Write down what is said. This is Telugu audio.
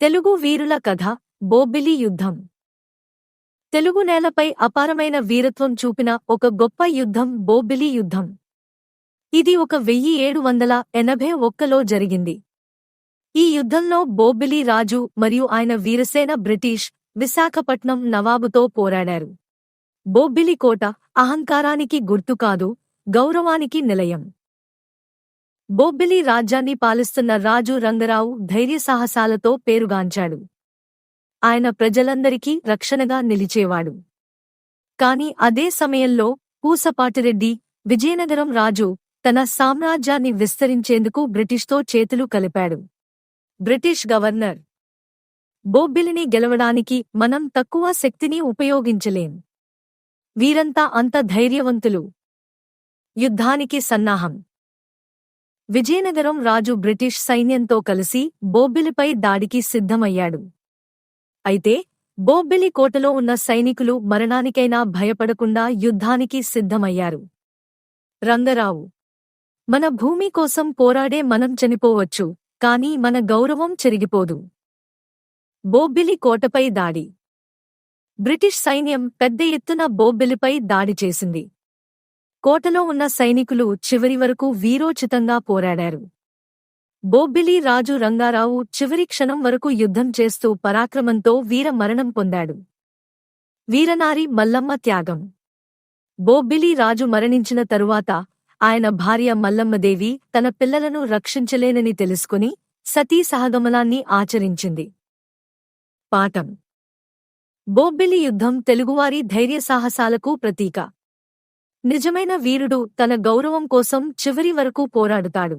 తెలుగు వీరుల కథ బోబిలి యుద్ధం. తెలుగు నేలపై అపారమైన వీరత్వం చూపిన ఒక గొప్ప యుద్ధం బోబిలి యుద్ధం. ఇది ఒక వెయ్యి ఏడు వందల ఎనభై ఒక్కలో జరిగింది. ఈ యుద్ధంలో బోబిలి రాజు మరియు ఆయన వీరసేన బ్రిటిష్ విశాఖపట్నం నవాబుతో పోరాడారు. బోబ్బిలి కోట అహంకారానికి గుర్తు కాదు గౌరవానికి నిలయం. బొబ్బిలి రాజ్యాన్ని పాలిస్తున్న రాజు రంగరావు ధైర్యసాహసాలతో పేరుగాంచాడు. ఆయన ప్రజలందరికీ రక్షణగా నిలిచేవాడు. కాని అదే సమయంలో పూసపాటిరెడ్డి విజయనగరం రాజు తన సామ్రాజ్యాన్ని విస్తరించేందుకు బ్రిటిష్తో చేతులు కలిపాడు. బ్రిటిష్ గవర్నర్ బొబ్బిలిని గెలవడానికి మనం తక్కువ శక్తిని ఉపయోగించలేం. వీరంతా అంత ధైర్యవంతులు. యుద్ధానికి సన్నాహం. విజయనగరం రాజు బ్రిటిష్ సైన్యంతో కలిసి బోబ్బిలిపై దాడికి సిద్ధమయ్యాడు. అయితే బోబ్బిలి కోటలో ఉన్న సైనికులు మరణానికైనా భయపడకుండా యుద్ధానికి సిద్ధమయ్యారు. రంగరావు మన భూమి కోసం పోరాడే మనం చనిపోవచ్చు కాని మన గౌరవం చెరిగిపోదు. బోబ్బిలి కోటపై దాడి. బ్రిటిష్ సైన్యం పెద్ద ఎత్తున బోబ్బిలిపై దాడి చేసింది. కోటలో ఉన్న సైనికులు చివరి వరకు వీరోచితంగా పోరాడారు. బోబ్బిలి రాజు రంగారావు చివరి క్షణం వరకు యుద్ధం చేస్తూ పరాక్రమంతో వీర మరణం పొందాడు. వీరనారి మల్లమ్మ త్యాగం. బోబ్బిలి రాజు మరణించిన తరువాత ఆయన భార్య మల్లమ్మదేవి తన పిల్లలను రక్షించలేనని తెలుసుకుని సతీ సహగమనాన్ని ఆచరించింది. పాఠం. బోబ్బిలి యుద్ధం తెలుగువారి ధైర్యసాహసాలకు ప్రతీక. నిజమైన వీరుడు తన గౌరవం కోసం చివరి వరకు పోరాడుతాడు.